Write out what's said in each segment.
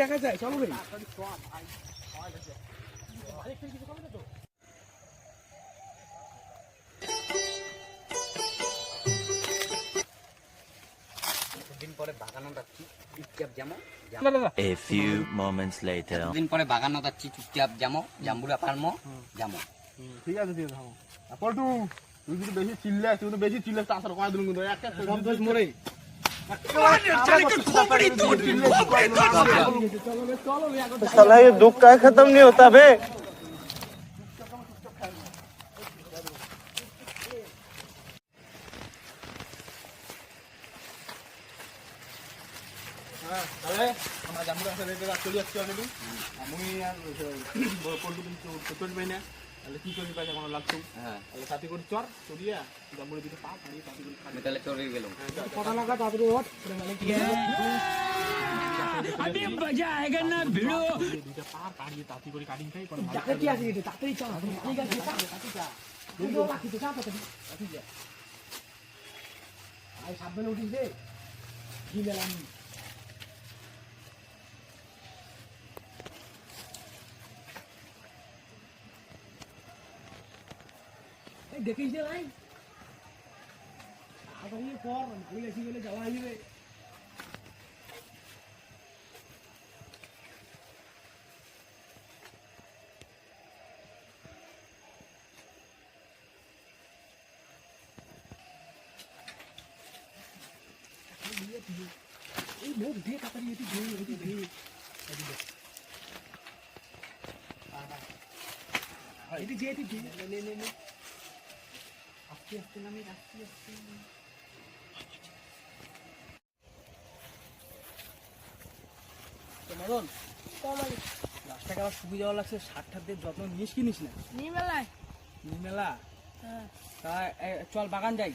দেখা যায় চলো পরে চুপচাপ যাব A few moments later. দিন পরে বাগানো যাচ্ছি চুপচাপ যাব জাম্বুরা পারমো? যাব ঠিক আছে দিয়ে দাও পল্টু তুই যদি বেশি চিল্লাস তুই বেশি চিল্লাস তাছাড়া কয় দিন কিন্তু একটা সব মরে। साला ये दुख का खत्म नहीं होता बे তাহলে আমরা জামুরা আছে রেটে চলে যাচ্ছি অলরেডি আমি আর পল্টু কিন্তু চলতে পাই না তাহলে কি করবি লাগতো হ্যাঁ। তাহলে সাথে করে চর চড়িয়া জামুরা দিকে পা পাড়ি সাথে করে খালি। আমি তাহলে চলে গেলাম। কটা লাগা তাড়াতাড়ি ওঠ। মানে কি দুইটা পা পাড়িয়ে তাঁতি করে কাটিং খাই পরে যাতে কি আছে এটা তাড়াতাড়ি চল ঠিক আছে তাড়াতাড়ি যা তুই তো রাখি তো তাড়াতাড়ি তাড়াতাড়ি যা আই সাবধানে উঠিস রে। কি মেলাম। এই দেখিস যে ভাই তাড়াতাড়ি কর মালিক আসি গেলে যাওয়া হয়ে যাবে এই মুখ দিয়ে তাড়াতাড়ি এটি দিয়ে এটি দিয়ে এটি দিয়ে এটি দিয়ে নে নে নে নে আস্তে আস্তে নামে আস্তে মদন রাস্তাঘাট আমার সুবিধা লাগছে সার ঠার দিয়ে যত্ন নিস কি নিস না? নিমেলায় নিমেলা হ্যাঁ। তা চল বাগান যাই।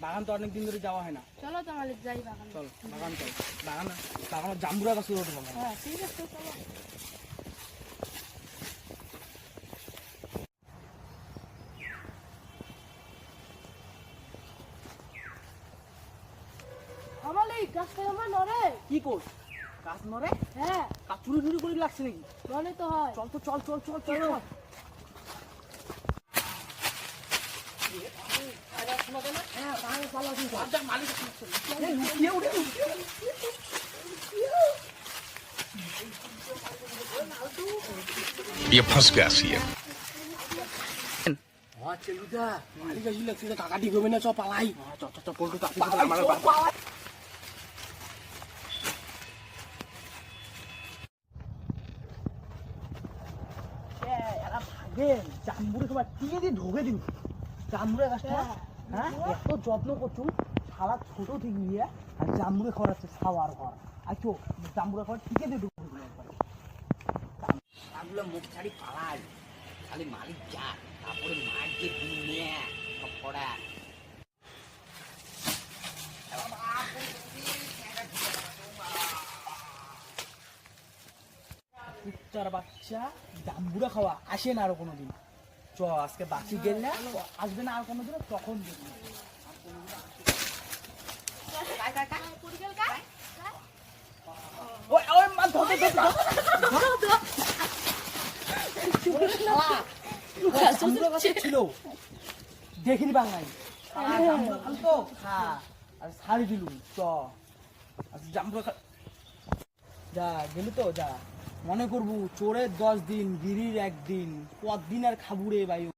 বাগান তো অনেক দিন ধরে যাওয়া হয় না। চলো যাই বাগান। চল বাগান চল। বাগান বাগান জাম্বুরা গাছ হ্যাঁ ঠিক আছে চলো। গাছটা আমার নরে কি কর গাছ মরে হ্যাঁ গাছ চুরি চুরি করে লাগছে নাকি মনে তো হয় চল তো চল চল চল চল চল। হ্যাঁ, বাগানে চল, আসুন, চল। এই, লুকিয়ে উঠে, লুকিয়ে উঠে। ये फंस गया सी হ্যাঁ, চেলুদা, মালিক আসি লাগছে, এটা কাকাটি করবে না, ভাগে, জাম্বুরে সবাই টিকে দিয়ে ঢোকে দিবি জাম্বুরে গাছটা হ্যাঁ। এত যত্ন করছু সারা ছোট থেকে আর জাম্বুরে খড়াচ্ছে খাওয়ার ঘর আর চো জাম্বুরে খড় টিকে দিয়ে ঢুকে একবারে। মুখ ছাড়ি পালাই। খালি মালিক যা তারপরে মার যে দিন নিয়ে সব পড়া কুত্তার বাচ্চা জাম্বুরা খাওয়া আসে না আরও কোনোদিন। চ, আজকে বাঁচি গেল না আসবে না আর কোনোদিন তখন দেখবি। ছিল। দেখিনি বাংলায় তো? আর ছাড়ি দিলুম। চ জাম্বুরা যা, গেলি তো, যা। মনে করব চোরের দশ দিন গিরির একদিন কদিন আর খাবুরে বায়ু